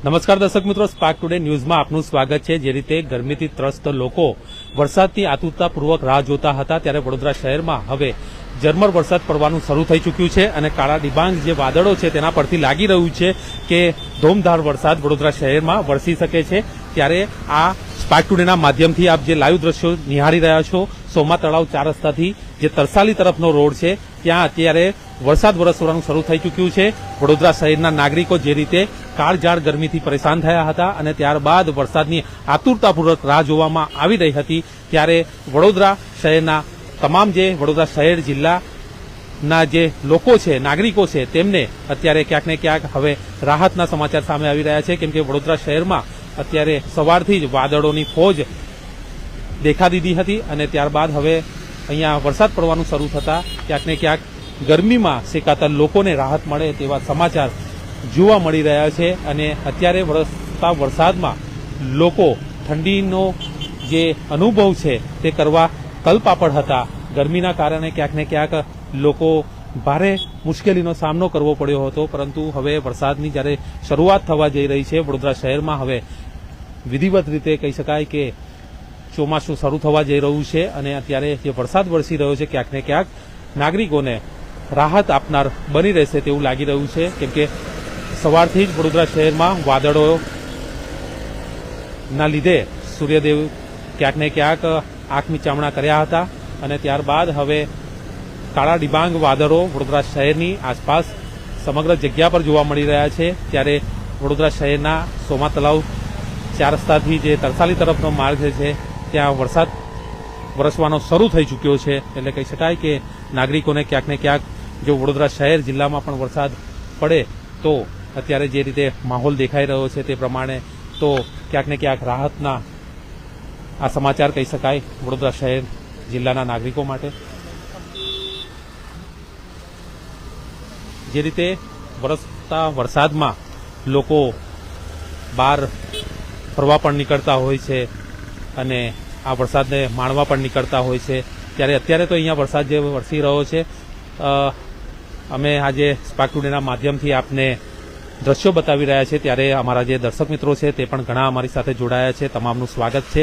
નમસ્કાર દર્શક મિત્રો સ્પાર્ક ટુડે ન્યૂઝમાં આપનું સ્વાગત છે. જે રીતે ગરમીથી ત્રસ્ત લોકો વરસાદની આતુરતાપૂર્વક રાહ જોતા હતા, ત્યારે વડોદરા શહેરમાં હવે ઝરમર વરસાદ પડવાનું શરૂ થઈ ચૂક્યું છે અને કાળા ડિબાંગ જે વાદળો છે તેના પરથી લાગી રહ્યું છે કે ધોમધાર વરસાદ વડોદરા શહેરમાં વરસી શકે છે. ત્યારે આ સ્પાર્ક ટુડેના માધ્યમથી આપ જે લાઈવ દ્રશ્યો નિહાળી રહ્યા છો, સોમા તળાવ ચાર રસ્તાથી, જે તરસાલી તરફનો રોડ છે, ત્યાં અત્યારે વરસાદ વરસવાનું શરૂ થઈ ચૂક્યું છે. વડોદરા શહેરના નાગરિકો જે રીતે કાળઝાળ ગરમીથી પરેશાન થયા હતા અને ત્યારબાદ વરસાદની આતુરતાપૂર્વક રાહ જોવામાં આવી રહી હતી, ત્યારે વડોદરા શહેરના તમામ જે વડોદરા શહેર જિલ્લાના જે લોકો છે, નાગરિકો છે, તેમને અત્યારે ક્યાંક ને ક્યાંક હવે રાહતના સમાચાર સામે આવી રહ્યા છે. કેમ કે વડોદરા શહેરમાં અત્યારે સવારથી જ વાદળોની ફોજ દેખા દીધી હતી અને ત્યારબાદ હવે અહીંયા વરસાદ પડવાનું શરૂ થતા ક્યાંક ને ક્યાંક ગરમીમાં શેકાતા લોકોને રાહત મળે તેવા સમાચાર જોવા મળી રહ્યા છે અને અત્યારે વરસતા વરસાદમાં લોકો ઠંડીનો જે અનુભવ છે તે કરવા કલપાપડ હતા. ગરમીના કારણે ક્યાંક ને ક્યાંક લોકો ભારે મુશ્કેલીનો સામનો કરવો પડ્યો હતો, પરંતુ હવે વરસાદની જ્યારે શરૂઆત થવા જઈ રહી છે, વડોદરા શહેરમાં હવે વિધિવત રીતે કહી શકાય કે ચોમાસું શરૂ થવા જઈ રહ્યું છે અને અત્યારે જે વરસાદ વરસી રહ્યો છે, ક્યાંક ને ક્યાંક નાગરિકોને રાહત આપનાર બની રહેશે તેવું લાગી રહ્યું છે. કેમ કે સવારથી જ વડોદરા શહેરમાં વાદળોના લીધે સૂર્યદેવ ક્યાંક ને ક્યાંક આંખ ચામણા કર્યા હતા અને ત્યારબાદ હવે કાળા ડિબાંગ વાદળો વડોદરા શહેરની આસપાસ સમગ્ર જગ્યા પર જોવા મળી રહ્યા છે. ત્યારે વડોદરા શહેરના સોમા તલાવ ચાર રસ્તાથી જે તરસાલી તરફનો માર્ગ છે, ત્યાં વરસાદ વરસવાનો શરૂ થઈ ચૂક્યો છે. એટલે કહી શકાય કે નાગરિકોને ક્યાંક ને ક્યાંક જો વડોદરા શહેર જિલ્લામાં પણ વરસાદ પડે, તો અત્યારે જે રીતે માહોલ દેખાઈ રહ્યો છે તે પ્રમાણે તો ક્યાંક ને ક્યાંક રાહતના આ સમાચાર કહી શકાય વડોદરા શહેર જિલ્લાના નાગરિકો માટે. જે રીતે વરસતા વરસાદમાં લોકો બહાર ફરવા પણ નીકળતા હોય છે અને આ વરસાદને માણવા પણ નીકળતા હોય છે. ત્યારે અત્યારે તો અહીંયા વરસાદ જે વરસી રહ્યો છે અમે આજે સ્પાર્ક ટુડેના માધ્યમથી આપને દ્રશ્યો બતાવી રહ્યા છે ત્યારે અમારા જે દર્શક મિત્રો છે તે પણ ઘણા અમારી સાથે જોડાયા છે. તમામનું સ્વાગત છે.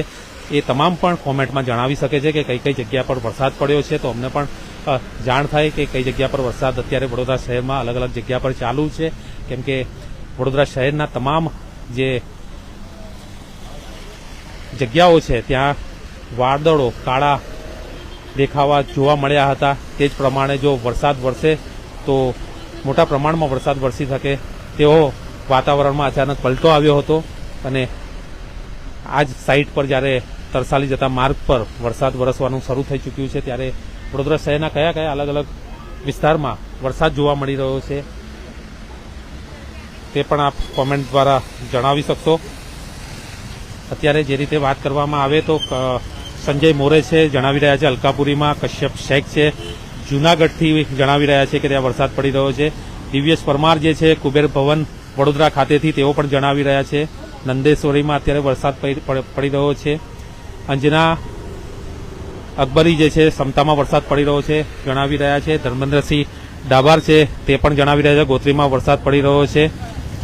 એ તમામ પણ કોમેન્ટમાં જણાવી શકે છે કે કઈ કઈ જગ્યા પર વરસાદ પડ્યો છે. તો અમને પણ જાણ થાય કે કઈ જગ્યા પર વરસાદ અત્યારે વડોદરા શહેરમાં અલગ અલગ જગ્યા પર ચાલુ છે. કેમ કે વડોદરા શહેરના તમામ જે જગ્યાઓ છે ત્યાં વાદળો કાળા દેખાવા જોવા મળ્યા હતા. તે જ પ્રમાણે જો વરસાદ વરસે તો મોટા પ્રમાણમાં વરસાદ વરસી શકે તેવો વાતાવરણમાં અચાનક પલટો આવ્યો હતો અને આ જ સાઇટ પર જ્યારે તરસાલી જતા માર્ગ પર વરસાદ વરસવાનું શરૂ થઈ ચૂક્યું છે ત્યારે વડોદરા શહેરના કયા કયા અલગ અલગ વિસ્તારમાં વરસાદ જોવા મળી રહ્યો છે તે પણ આપ કોમેન્ટ દ્વારા જણાવી શકશો. અત્યારે જે રીતે વાત કરવામાં આવે તો સંજય મોરે છે, જણાવી રહ્યા છે, અલકાપુરીમાં કશ્યપ શેખ છે. જુનાગઢથી જણાવી રહ્યા છે કે ત્યાં વરસાદ પડી રહ્યો છે. દિવ્યેશ પરમાર જે છે, કુબેર ભવન વડોદરા ખાતેથી તેઓ પણ જણાવી રહ્યા છે. નંદેશ્વરીમાં અત્યારે વરસાદ પડી રહ્યો છે. અંજના અકબરી જે છે, સમતામાં વરસાદ પડી રહ્યો છે, જણાવી રહ્યા છે. ધર્મેન્દ્રસિંહ ડાભાર છે, તે પણ જણાવી રહ્યા છે, ગોત્રીમાં વરસાદ પડી રહ્યો છે.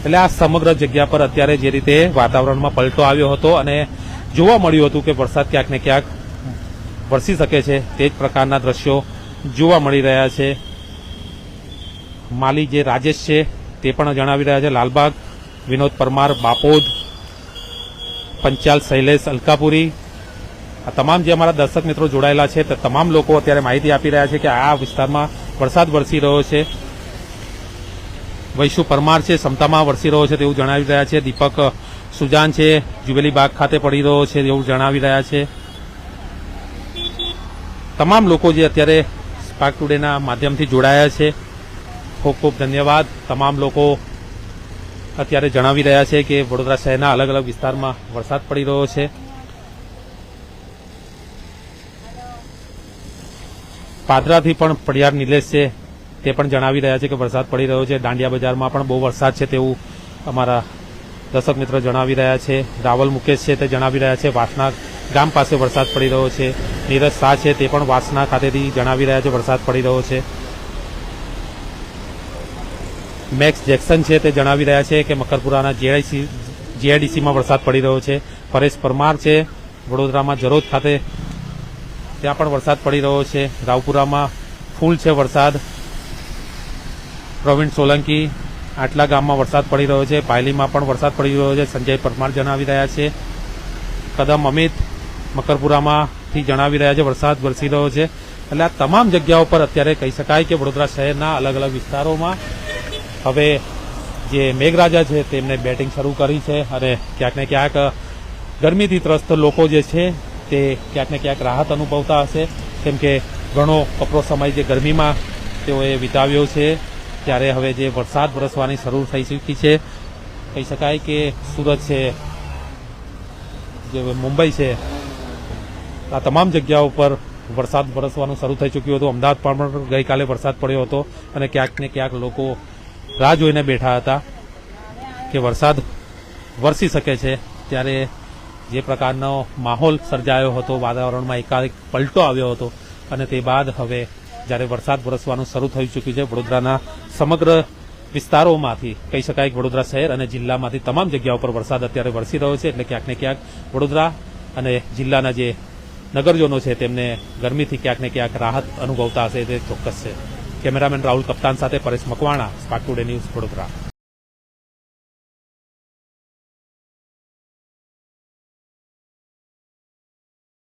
એટલે આ સમગ્ર જગ્યા પર અત્યારે જે રીતે વાતાવરણમાં પલટો આવ્યો હતો અને જોવા મળ્યું હતું કે વરસાદ ક્યાંક ને ક્યાંક વરસી શકે છે, તે જ પ્રકારના દ્રશ્યો જોવા મળી રહ્યા છે. માલી જે રાજેશ છે, તે પણ જણાવી રહ્યા છે. લાલબાગ, વિનોદ પરમાર, બાપોદ, પંચાલ, શૈલેષ, અલકાપુરી. આ તમામ જે અમારા દર્શક મિત્રો જોડાયેલા છે તમામ લોકો અત્યારે માહિતી આપી રહ્યા છે કે આ વિસ્તારમાં વરસાદ વરસી રહ્યો છે. વૈશુ પરમાર છે, સમતામાં વરસી રહ્યો છે તેવું જણાવી રહ્યા છે. દીપક સુજાન છે, જુબેલી બાગ ખાતે પડી રહ્યો છે તેવું જણાવી રહ્યા છે. તમામ લોકો જે અત્યારે સ્પાર્ક ટુડેના માધ્યમથી જોડાયા છે, ખૂબ ખૂબ ધન્યવાદ. તમામ લોકો અત્યારે જણાવી રહ્યા છે કે વડોદરા શહેરના અલગ અલગ વિસ્તારમાં વરસાદ પડી રહ્યો છે. પાદરાથી પણ પડિયાર નિલેશ છે. તે પણ જણાવી રહ્યા છે કે વરસાદ પડી રહ્યો છે. દાંડિયા બજારમાં પણ બહુ વરસાદ છે તેવું અમારા દર્શક મિત્રો જણાવી રહ્યા છે. રાવલ મુકેશ છે તે જણાવી રહ્યા છે. વાસના ગામ પાસે વરસાદ પડી રહ્યો છે. નીરજ શાહ છે તે પણ વાસના ખાતેથી જણાવી રહ્યા છે વરસાદ પડી રહ્યો છે. મેક્સ જેક્સન છે તે જણાવી રહ્યા છે કે મકરપુરાના જેઆઈસી જીઆઈડીસીમાં વરસાદ પડી રહ્યો છે. પરેશ પરમાર છે વડોદરામાં જરોદ ખાતે ત્યાં પણ વરસાદ પડી રહ્યો છે. રાવપુરામાં ફૂલ છે વરસાદ. પ્રવીણ સોલંકી આટલા ગામમાં વરસાદ પડી રહ્યો છે. પાયલીમાં પણ વરસાદ પડી રહ્યો છે. સંજય પરમાર જણાવી રહ્યા છે. કદમ અમિત મકરપુરામાંથી જણાવી રહ્યા છે, વરસાદ વરસી રહ્યો છે. એટલે આ તમામ જગ્યાઓ પર અત્યારે કહી શકાય કે વડોદરા શહેરના અલગ અલગ વિસ્તારોમાં હવે જે મેઘરાજા છે તેમને બેટિંગ શરૂ કરી છે અને ક્યાંક ને ક્યાંક ગરમીથી ત્રસ્ત લોકો જે છે તે ક્યાંક ને ક્યાંક રાહત અનુભવતા હશે. કેમ કે ઘણો કપરો સમય જે ગરમીમાં તેઓએ વિતાવ્યો છે. ત્યારે હવે જે વરસાદ વરસવાની શરૂ થઈ ચૂકી છે, કહી શકાય કે સુરત છે, જે મુંબઈ છે, આ તમામ જગ્યાઓ પર વરસાદ વરસવાનું શરૂ થઈ ચૂક્યું હતું. અમદાવાદ પણ ગઈકાલે વરસાદ પડ્યો હતો અને ક્યાંક ને ક્યાંક લોકો રાહ જોઈને બેઠા હતા કે વરસાદ વરસી શકે છે. ત્યારે જે પ્રકારનો માહોલ સર્જાયો હતો, વાતાવરણમાં એકાએક પલટો આવ્યો હતો અને તે બાદ હવે જ્યારે વરસાદ વરસવાનું શરૂ થઈ ચૂક્યું છે, વડોદરાના સમગ્ર વિસ્તારોમાંથી કહી શકાય કે વડોદરા શહેર અને જિલ્લામાંથી તમામ જગ્યાઓ પર વરસાદ અત્યારે વરસી રહ્યો છે, એટલે ક્યાંક ને ક્યાંક વડોદરા અને જિલ્લાના જે નગરજનો છે તેમને ગરમીથી ક્યાંક ને ક્યાંક રાહત અનુભવતા હશે, તે ચોક્કસ છે. કેમેરામેન રાહુલ કપ્તાન સાથે Paresh Makwana, Spark Today News Vadodara.